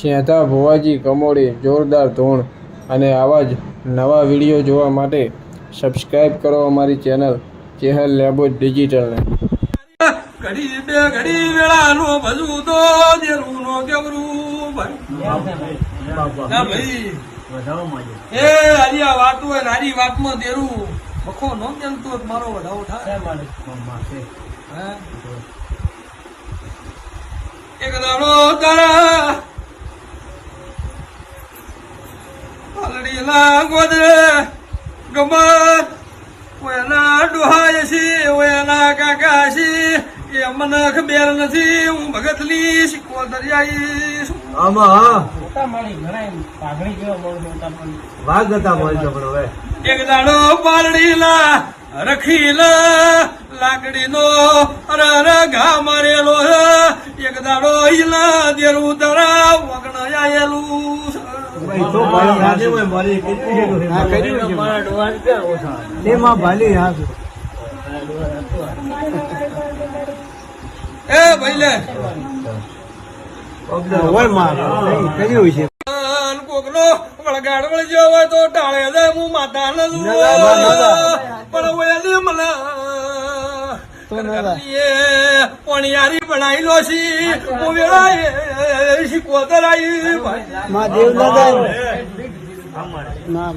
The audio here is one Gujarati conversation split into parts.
શેઠા ભુવાજી, કમોડી, જોરદાર ધૂણ અને આવા જ નવા વીડિયો જોવા માટે સબસ્ક્રાઈબ કરો અમારી ચેનલ ચેહલ લેબો ડિજિટલને. ઘડી વાતમાં દેરું તારા ના ગોદરે ગમત ઓયના ડોહાય છે ઓયના કાકા છે એ મને ખબર નથી હું ભગતલી શીખવો દરિયાઈ. આમાં વાઘ હતા બોલ છો પણ હવે. એક દાડો પાલડીલા રખીલા લાકડીનો અરર ઘા મારેલો. એક દાડો ઈલા દેરું તરા વગણ આયેલું. તેમાં ભાલી હા એ ભાઈ લે. કર્યું છે. અન કોકનો વળગાડ હોય તો ટાળે જાય હું માતા પણ મને પોણિયારી બનાવી લો છી. હું વેળા શીખવતર આવી ભાઈ. માં દેવદાદા નામ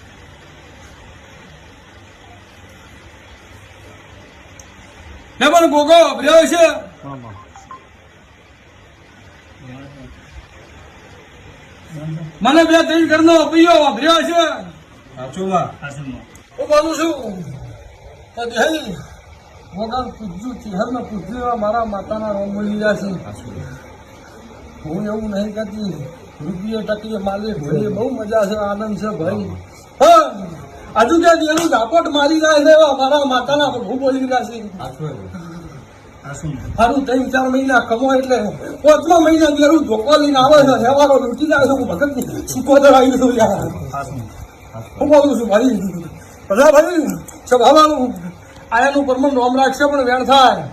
ને પણ ગોગો, ભર્યો છે. મને બે ત્રણ ઘરનો પૈયો વાપર્યો છે. હું બોલું છું તો દેહી વગર પૂજ્યું ચિહર ને પૂજ્યું, મારા માતાના રોમ મળી છે. હું એવું નહીં કરતી. રૂપિયે ટકીએ માલે ભણીએ બહુ મજા છે, આનંદ છે, ભાઈ. હા હજુ કે જેનું ઝાપટ મારી રહ્યા છે અમારા મારા માતાના પ્રભુ બોલી રહ્યા છે. સારું ત્રણ ચાર મહિના કમો એટલે પાંચમા મહિના જેવું ધોકો લઈને આવે છે હેવારો લૂંટી જાય છે હું ભગત સુકોદર આવી છું યાર હું બોલું છું ભાઈ બધા ભાઈ સ્વભાવવાનું આયાનું પરમ નોમ રાખશે પણ વેણ થાય.